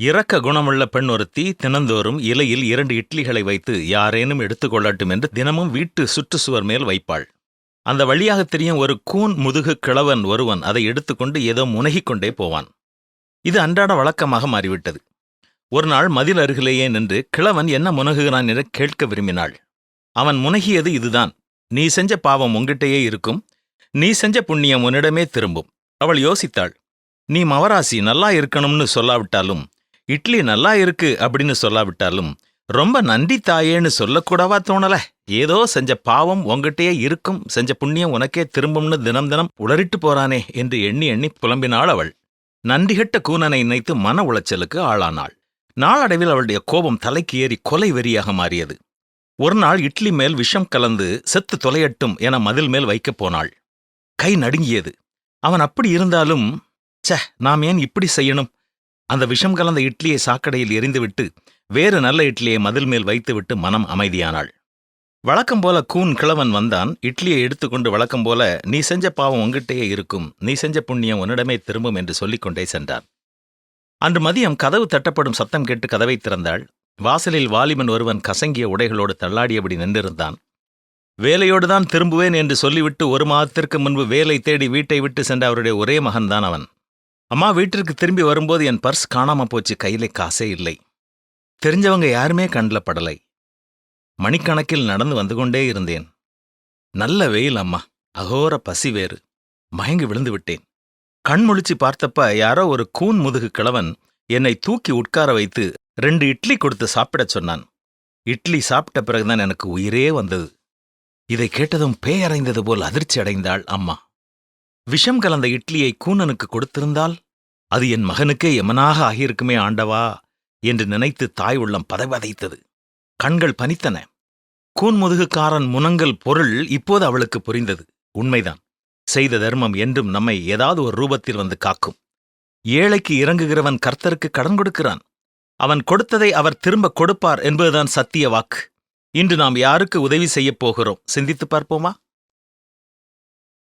இரக்க குணமுள்ள பெண் ஒருத்தி தினந்தோறும் இலையில் இரண்டு இட்லிகளை வைத்து யாரேனும் எடுத்துக்கொள்ளட்டும் என்று தினமும் வீட்டு சுற்றுச்சுவர் மேல் வைப்பாள். அந்த வழியாக தெரியும் ஒரு கூன் முதுகு கிழவன் ஒருவன் அதை எடுத்துக்கொண்டு ஏதோ முனகிக் கொண்டே போவான். இது அன்றாட வழக்கமாக மாறிவிட்டது. ஒரு நாள் மதில் அருகிலேயே நின்று கிழவன் என்ன முனகுகிறான் என கேட்க விரும்பினாள். அவன் முனகியது இதுதான். நீ செஞ்ச பாவம் உங்கிட்டேயே இருக்கும். நீ செஞ்ச புண்ணியம் உன்னிடமே திரும்பும். அவள் யோசித்தாள். நீ மவராசி நல்லா இருக்கணும்னு சொல்லாவிட்டாலும் இட்லி நல்லா இருக்கு அப்படின்னு சொல்லாவிட்டாலும் ரொம்ப நன்றி தாயேன்னு சொல்லக்கூடவா தோணல. ஏதோ செஞ்ச பாவம் உங்ககிட்டயே இருக்கும். செஞ்ச புண்ணியம் உனக்கே திரும்பும்னு தினம் தினம் உளறிட்டு போறானே என்று எண்ணி எண்ணி புலம்பினாள் அவள். நன்றிகட்ட கூனனை நினைத்து மன உளைச்சலுக்கு ஆளானாள். நாளடைவில் அவளுடைய கோபம் தலைக்கு ஏறி கொலை வெறியாக மாறியது. ஒரு நாள் இட்லி மேல் விஷம் கலந்து செத்து தொலையட்டும் என மதில் மேல் வைக்கப் போனாள். கை நடுங்கியது. அவன் அப்படி இருந்தாலும் ச நாம் ஏன் இப்படி செய்யணும்? அந்த விஷம் கலந்த இட்லியை சாக்கடையில் எரிந்துவிட்டு வேறு நல்ல இட்லியை மதில் மேல் வைத்துவிட்டு மனம் அமைதியானாள். வழக்கம் போல கூன் கிழவன் வந்தான். இட்லியை எடுத்துக்கொண்டு வழக்கம் போல நீ செஞ்ச பாவம் உங்கிட்டேயே இருக்கும். நீ செஞ்ச புண்ணியம் உன்னிடமே திரும்பும் என்று சொல்லிக்கொண்டே சென்றான். அன்று மதியம் கதவு தட்டப்படும் சத்தம் கேட்டு கதவை திறந்தாள். வாசலில் வாலிபன் ஒருவன் கசங்கிய உடைகளோடு தள்ளாடியபடி நின்றிருந்தான். வேலையோடுதான் திரும்புவேன் என்று சொல்லிவிட்டு ஒரு மாதத்திற்கு முன்பு வேலை தேடி வீட்டை விட்டு சென்ற அவருடைய ஒரே மகன்தான் அவன். அம்மா வீட்டிற்கு திரும்பி வரும்போது என் பர்ஸ் காணாம போச்சு கையில காசே இல்லை. தெரிஞ்சவங்க யாருமே கண்ணில் படலை. மணிக்கணக்கில் நடந்து வந்து கொண்டே இருந்தேன். நல்ல வெயில் அம்மா அகோர பசி வேறு. மயங்கி விழுந்து விட்டேன். கண் முழிச்சு பார்த்தப்ப யாரோ ஒரு கூன் முதுகு கிழவன் என்னை தூக்கி உட்கார வைத்து ரெண்டு இட்லி கொடுத்து சாப்பிடச் சொன்னான். இட்லி சாப்பிட்ட பிறகுதான் எனக்கு உயிரே வந்தது. இதை கேட்டதும் பேயறைந்தது போல் அதிர்ச்சி அடைந்தாள் அம்மா. விஷம் கலந்த இட்லியை கூனனுக்கு கொடுத்திருந்தால் அது என் மகனுக்கே எமனாக ஆகியிருக்குமே ஆண்டவா என்று நினைத்து தாய் உள்ளம் பதைவதைத்தது. கண்கள் பனித்தன. கூன் முதுகுக்காரன் முனங்கல் பொருள் இப்போது அவளுக்கு புரிந்தது. உண்மைதான். செய்த தர்மம் என்றும் நம்மை ஏதாவது ஒரு ரூபத்தில் வந்து காக்கும். ஏழைக்கு இறங்குகிறவன் கர்த்தருக்கு கடன் கொடுக்கிறான். அவன் கொடுத்ததை அவர் திரும்ப கொடுப்பார் என்பதுதான் சத்திய வாக்கு. இன்று நாம் யாருக்கு உதவி செய்யப் போகிறோம்? சிந்தித்துப் பார்ப்போமா?